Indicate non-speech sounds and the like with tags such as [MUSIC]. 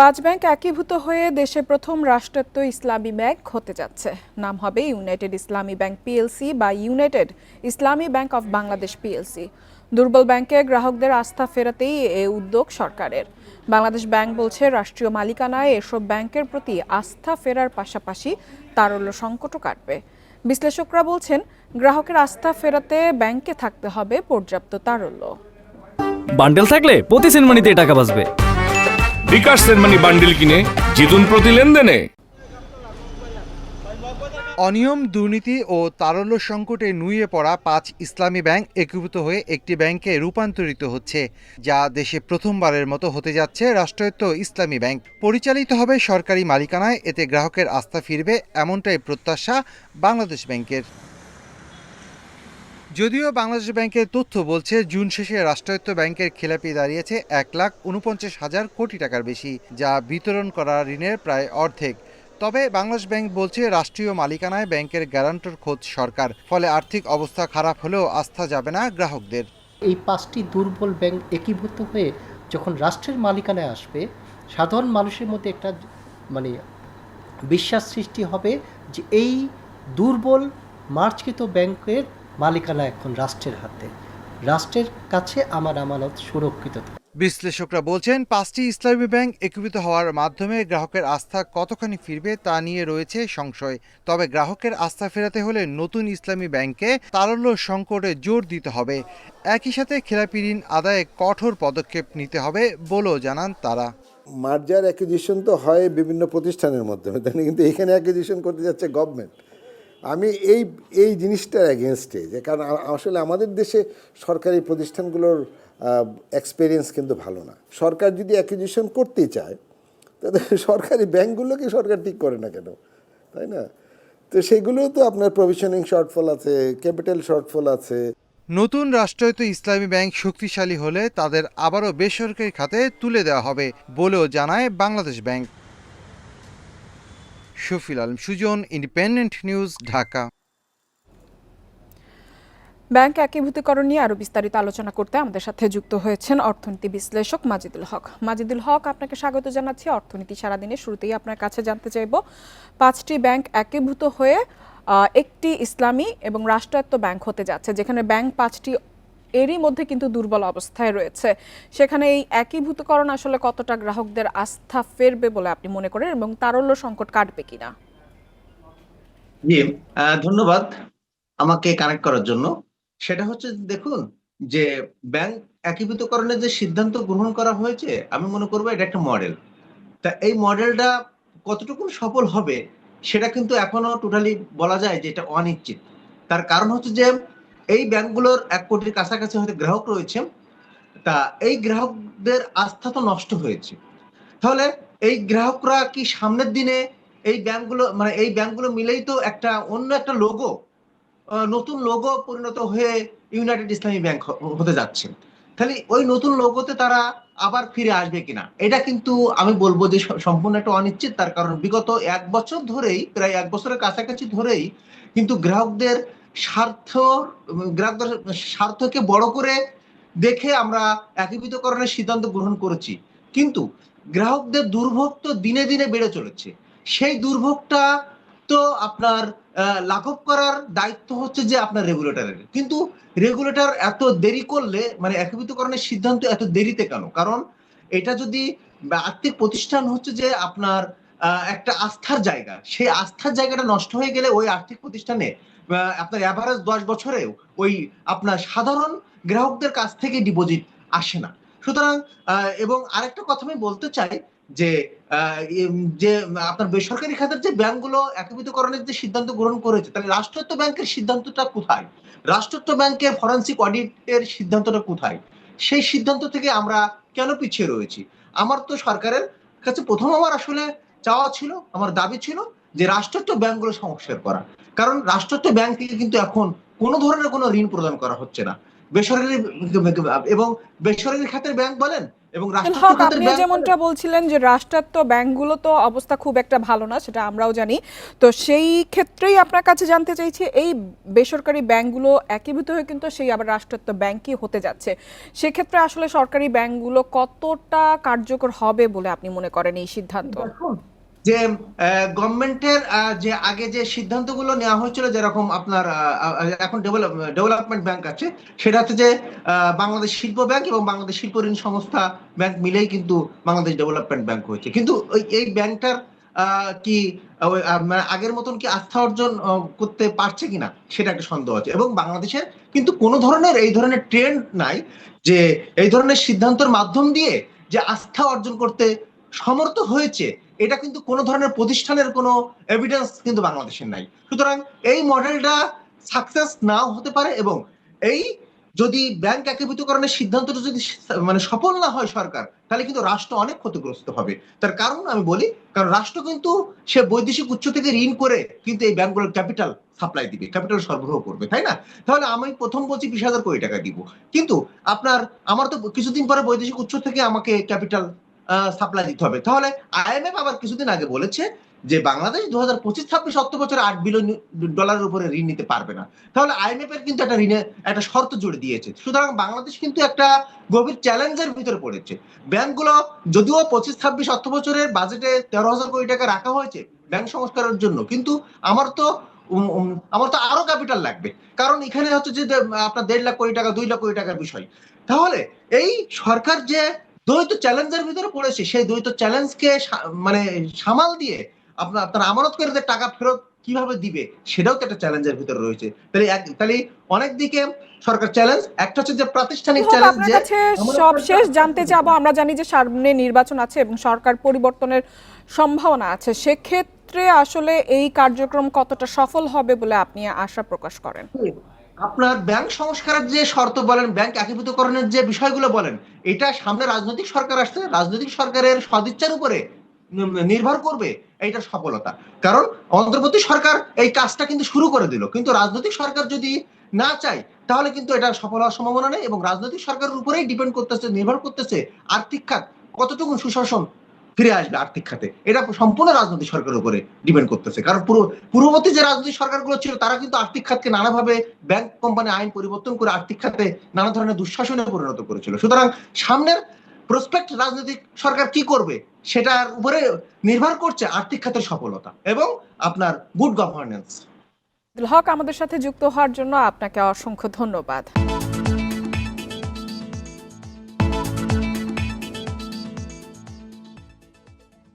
পাঁচ ব্যাংক একীভূত হয়ে দেশে প্রথম রাষ্ট্রায়ত্ত ইসলামী ব্যাংক হতে যাচ্ছে। নাম হবে ইউনাইটেড ইসলামী ব্যাংক পিএলসি বা United Islami Bank of Bangladesh PLC. দুর্বল ব্যাংকে গ্রাহকদের আস্থা ফেরাতেই এ উদ্যোগ সরকারের। বাংলাদেশ ব্যাংক বলছে, রাষ্ট্রীয় মালিকানায় এসব ব্যাংকের প্রতি আস্থা ফেরার পাশাপাশি তারল্য সংকটও কাটবে। বিশ্লেষকরা বলছেন, গ্রাহকের আস্থা ফেরাতে ব্যাংকে থাকতে হবে পর্যাপ্ত তারল্য। বান্ডেল থাকলে প্রতি সেনমানিতে টাকা বাঁচবে। বিকাশ সেনমানি বান্ডিল কিনে জিতুন প্রতি লেনদেনে। অনিয়ম, দুর্নীতি ও তারল্য সংকটে নুয়ে পড়া পাঁচ ইসলামী ব্যাংক একীভূত হয়ে একটি ব্যাংকে রূপান্তরিত হচ্ছে, যা দেশে প্রথমবারের মতো হতে যাচ্ছে রাষ্ট্রায়ত্ত ইসলামী ব্যাংক। পরিচালিত হবে সরকারি মালিকানায়, এতে গ্রাহকের আস্থা ফিরবে এমনটাই প্রত্যাশা বাংলাদেশ ব্যাংকের। যদিও বাংলাদেশ ব্যাংকের তথ্য বলছে, জুন শেষে রাষ্ট্রায়ত্ত ব্যাংকের খেলাপি দাঁড়িয়েছে এক লাখ উনপঞ্চাশ হাজার কোটি টাকার বেশি, যা বিতরণ করা ঋণের প্রায় অর্ধেক। তবে বাংলাদেশ ব্যাংক বলছে, রাষ্ট্রীয় মালিকানায় ব্যাংকের গ্যারান্টর খোঁজ সরকার, ফলে আর্থিক অবস্থা খারাপ হলেও আস্থা যাবে না গ্রাহকদের। এই পাঁচটি দুর্বল ব্যাংক একীভূত হয়ে যখন রাষ্ট্রের মালিকানায় আসবে, সাধারণ মানুষের মধ্যে একটা মানে বিশ্বাস সৃষ্টি হবে যে এই দুর্বল মার্চকৃত ব্যাংকের মালিকানা এখন রাষ্ট্রের হাতে। রাষ্ট্রের কাছে আমার আমানত সুরক্ষিত। বিশ্লেষকরা বলছেন পাঁচটি ইসলামী ব্যাংক একীভূত হওয়ার মাধ্যমে গ্রাহকের আস্থা কতখানি ফিরবে তা নিয়ে রয়েছে সংশয়। তবে গ্রাহকের আস্থা ফেরাতে হলে নতুন ইসলামী ব্যাংকে তারল্য সংকটে জোর দিতে হবে। একই সাথে খেলাপি ঋণ আদায়ে কঠোর পদক্ষেপ নিতে হবে বলেও জানান তারা। মার্জার অ্যাকুজিশন তো হয় বিভিন্ন প্রতিষ্ঠানের মাধ্যমে তাই কিন্তু এখানে অ্যাকুজিশন করতে যাচ্ছে গভর্নমেন্ট আমি এই এই জিনিসটার অ্যাগেনস্টে যে কারণ আসলে আমাদের দেশে সরকারি প্রতিষ্ঠানগুলোর এক্সপেরিয়েন্স কিন্তু ভালো না। সরকার যদি অ্যাকুজিশন করতে চায়, তাহলে [LAUGHS] সরকারি ব্যাংকগুলোকে সরকার ঠিক করে না কেন? তাই না? তো সেগুলোও তো আপনার প্রভিশনিং শর্টফল আছে ক্যাপিটাল শর্টফল আছে। নতুন রাষ্ট্রায়ত্ত ইসলামী ব্যাংক শক্তিশালী হলে তাদের আবারও বেসরকারি খাতে তুলে দেওয়া হবে বলেও জানায় Bangladesh Bank. Shafil Alam Sujan Independent News Dhaka. Bank একীভূতকরণ নিয়ে আরও বিস্তারিত আলোচনা করতে আমাদের সাথে যুক্ত হয়েছেন অর্থনীতি বিশ্লেষক মাজিদুল হক। মাজিদুল হক, আপনাকে স্বাগত জানাচ্ছি। অর্থনীতি সারাদিনে শুরুতেই আপনার কাছে জানতে চাইব, পাঁচটি ব্যাংক একীভূত হয়ে একটি ইসলামী এবং রাষ্ট্রায়ত্ত ব্যাংক হতে যাচ্ছে, যেখানে ব্যাংক পাঁচটি এরই মধ্যে কিন্তু দুর্বল অবস্থায় রয়েছে। সেখানে এই একীভূতকরণ আসলে কতটা গ্রাহকদের আস্থা ফেরবে বলে আপনি মনে করেন এবং তারল্য সংকট কাটবে কিনা? জি ধন্যবাদ আমাকে কানেক্ট করার জন্য। সেটা হচ্ছে দেখুন, যে ব্যাংক একীভূতকরণের যে সিদ্ধান্ত গ্রহণ করা হয়েছে, আমি মনে করব এটা একটা মডেল তা এই মডেলটা কতটুকু সফল হবে, সেটা কিন্তু এখনও টোটালি বলা যায় যে এটা অনিশ্চিত। তার কারণ হচ্ছে যে এই ব্যাংকগুলোর এক কোটির কাছাকাছি হয়তো গ্রাহক রয়েছে, তা এই গ্রাহকদের আস্থা তো নষ্ট হয়েছে। তাহলে এই গ্রাহকরা কি সামনের দিনে এই ব্যাংকগুলো মানে এই ব্যাংকগুলো মিলেই তো একটা অন্য একটা লোগো নতুন লোগো পরিণত হয়ে ইউনাইটেড ইসলামী ব্যাংক হতে যাচ্ছে। তাহলে ওই নতুন লোগোতে তারা আবার ফিরে আসবে কিনা? এটা কিন্তু আমি বলব যে সম্পূর্ণ একটা অনিশ্চিত, তার কারণ বিগত এক বছর ধরেই, প্রায় এক বছরের কাছাকাছি ধরেই কিন্তু গ্রাহকদের স্বার্থ গ্রাহকদের স্বার্থকে বড় করে দেখে আমরা একীভূতকরণের সিদ্ধান্ত গ্রহণ করেছি। কিন্তু গ্রাহকদের দুর্ভোগ তো দিনে দিনে বেড়ে চলেছে। সেই দুর্ভোগটা তো আপনার লাঘব করার দায়িত্ব হচ্ছে যে আপনার রেগুলেটরের। কিন্তু রেগুলেটর এত দেরি করলে মানে একীভূতকরণের সিদ্ধান্ত এত দেরিতে কেন? কারণ এটা যদি আর্থিক প্রতিষ্ঠান হচ্ছে যে আপনার একটা আস্থার জায়গা, সেই আস্থার জায়গাটা নষ্ট হয়ে গেলে ওই আর্থিক প্রতিষ্ঠানে আপনার অ্যাভারেজ দশ বছরেও ওই আপনার সাধারণ গ্রাহকদের কাছ থেকে ডিপোজিট আসে না। সুতরাং এবং আরেকটা কথা আমি বলতে চাই যে যে, আপনার বেসরকারি খাতের যে ব্যাংকগুলো একীভূতকরণের যে সিদ্ধান্ত গ্রহণ করেছে, তাহলে রাষ্ট্রায়ত্ত ব্যাংকের সিদ্ধান্তটা কোথায়? রাষ্ট্রায়ত্ত ব্যাংকের ফরেন্সিক অডিটের সিদ্ধান্তটা কোথায়? সেই সিদ্ধান্ত থেকে আমরা কেন পিছিয়ে রয়েছি? আমার তো সরকারের কাছে প্রথম আমার আসলে চাওয়া ছিল, আমার দাবি ছিল যে রাষ্ট্রায়ত্ত ব্যাংকগুলো সংস্কার করা। কারণ রাষ্ট্রায়ত্ত ব্যাংক কিন্তু এখন কোনো ধরনের কোনো ঋণ প্রদান করা হচ্ছে না। বেসরকারি এবং বেসরকারি খাতের ব্যাংক বলেন এবং আপনি যেমনটা বলছিলেন যে রাষ্ট্রায়ত্ত ব্যাংকগুলো তো অবস্থা খুব একটা ভালো না সেটা আমরাও জানি। তো সেই ক্ষেত্রেই আপনার কাছে জানতে চাইছি এই বেসরকারি ব্যাংকগুলো একীভূত হয়ে কিন্তু সেই আবার রাষ্ট্রায়ত্ত ব্যাংকই হতে যাচ্ছে। সেক্ষেত্রে আসলে সরকারি ব্যাংকগুলো কতটা কার্যকর হবে বলে আপনি মনে করেন এই সিদ্ধান্ত? যে গভর্নমেন্টের যে, আগে যে সিদ্ধান্তগুলো নেওয়া হয়েছিল যেরকম আপনার এখন ডেভেলপমেন্ট ব্যাংক আছে, সেটা হচ্ছে যে বাংলাদেশ শিল্প ব্যাংক এবং বাংলাদেশ শিল্প ঋণ সংস্থা ব্যাংক মিলেই কিন্তু বাংলাদেশ ডেভেলপমেন্ট ব্যাংক হয়েছে। কিন্তু এই ব্যাংকটার কি মানে আগের মতন কি আস্থা অর্জন করতে পারছে কিনা, সেটা একটা সন্দেহ আছে। এবং বাংলাদেশের কিন্তু কোনো ধরনের এই ধরনের ট্রেন্ড নাই যে, এই ধরনের সিদ্ধান্তের মাধ্যম দিয়ে যে আস্থা অর্জন করতে সমর্থ হয়েছে এটা কিন্তু কোনো ধরনের প্রতিষ্ঠানের কোনো এভিডেন্স কিন্তু বাংলাদেশের নাই। সুতরাং এই মডেলটা সাকসেস নাও হতে পারে এবং এই যদি ব্যাংক একীভূতকরণের সিদ্ধান্তটা যদি মানে সফল না হয় সরকার, তাহলে কিন্তু রাষ্ট্র অনেক ক্ষতিগ্রস্ত হবে। তার কারণ আমি বলি, কারণ রাষ্ট্র কিন্তু সে বৈদেশিক উচ্চ থেকে ঋণ করে কিন্তু এই ব্যাংকগুলোর ক্যাপিটাল সাপ্লাই দিবে ক্যাপিটাল সরবরাহ করবে, তাই না? তাহলে আমি প্রথম বলছি বিশ হাজার কোটি টাকা দিব। কিন্তু আপনার, আমার তো কিছুদিন পরে বৈদেশিক উৎস থেকে আমাকে ক্যাপিটাল সাপ্লাই দিতে হবে। তাহলে আইএমএফ আবার কিছুদিন আগে বলেছে যে বাংলাদেশ দু হাজার পঁচিশ ছাব্বিশ অর্থ বছরে আট বিলিয়ন ডলারের উপরে ঋণ নিতে পারবে না। তাহলে আইএমএফ এর কিন্তু একটা ঋণের একটা শর্ত জুড়ে দিয়েছে। সুতরাং বাংলাদেশ কিন্তু একটা গভীর চ্যালেঞ্জের ভিতরে পড়েছে। ব্যাংকগুলো যদিও পঁচিশ ছাব্বিশ অর্থ বছরের বাজেটে তেরো হাজার কোটি টাকা রাখা হয়েছে ব্যাংক সংস্কারের জন্য, কিন্তু আমার তো আমার তো আরও ক্যাপিটাল লাগবে। কারণ এখানে হচ্ছে যে, আপনার দেড় লাখ কোটি টাকা, দুই লাখ কোটি টাকার বিষয়। তাহলে এই সরকার যে দ্বৈত চ্যালেঞ্জের ভিতরে পড়েছে। সেই দ্বৈত চ্যালেঞ্জকে মানে সামাল দিয়ে আপনার আপনার আমানতকারীদের টাকা ফেরত কীভাবে দিবে সেটাও তো একটা চ্যালেঞ্জের ভিতরে রয়েছে। তাহলে তাহলে অনেক দিকে সরকার চ্যালেঞ্জ একটা হচ্ছে যে প্রাতিষ্ঠানিক চ্যালেঞ্জ যে কাছে সব শেষ জানতে চাবো। আমরা জানি যে সামনে নির্বাচন আছে এবং সরকার পরিবর্তনের সম্ভাবনা আছে। সেক্ষেত্রে আসলে এই কার্যক্রম কতটা সফল হবে বলে আপনি আশা প্রকাশ করেন? আপনার ব্যাংক সংস্কারের যে শর্ত বলেন ব্যাংক একীভূতকরণের যে বিষয়গুলো বলেন, এটা সামনে রাজনৈতিক সরকার আসছে, রাজনৈতিক সরকারের সদিচ্ছার উপরে নির্ভর করবে, এইটার সফলতা। কারণ অন্তর্বর্তী সরকার এই কাজটা কিন্তু শুরু করে দিল, কিন্তু রাজনৈতিক সরকার যদি না চায়, তাহলে কিন্তু এটা সফল হওয়ার সম্ভাবনা নেই এবং রাজনৈতিক সরকারের উপরেই ডিপেন্ড করতেছে, নির্ভর করতেছে আর্থিক খাত, কতটুকু সুশাসন ফিরে আসবে আর্থিক খাতে। এটা সম্পূর্ণ রাজনৈতিক সরকারের উপরে ডিপেন্ড করতেছে। কারণ পুরো, পূর্ববর্তী যে রাজনৈতিক সরকারগুলো ছিল, তারা কিন্তু আর্থিক খাতকে নানাভাবে ব্যাংক কোম্পানি আইন পরিবর্তন করে আর্থিক খাতে নানা ধরনের দুঃশাসনে পরিণত করেছিল। সুতরাং সামনের প্রসপেক্ট রাজনৈতিক সরকার কি করবে, সেটার উপরে নির্ভর করছে আর্থিক খাতের সফলতা এবং আপনার গুড গভর্নেন্স হক আমাদের সাথে যুক্ত হওয়ার জন্য আপনাকে অসংখ্য ধন্যবাদ।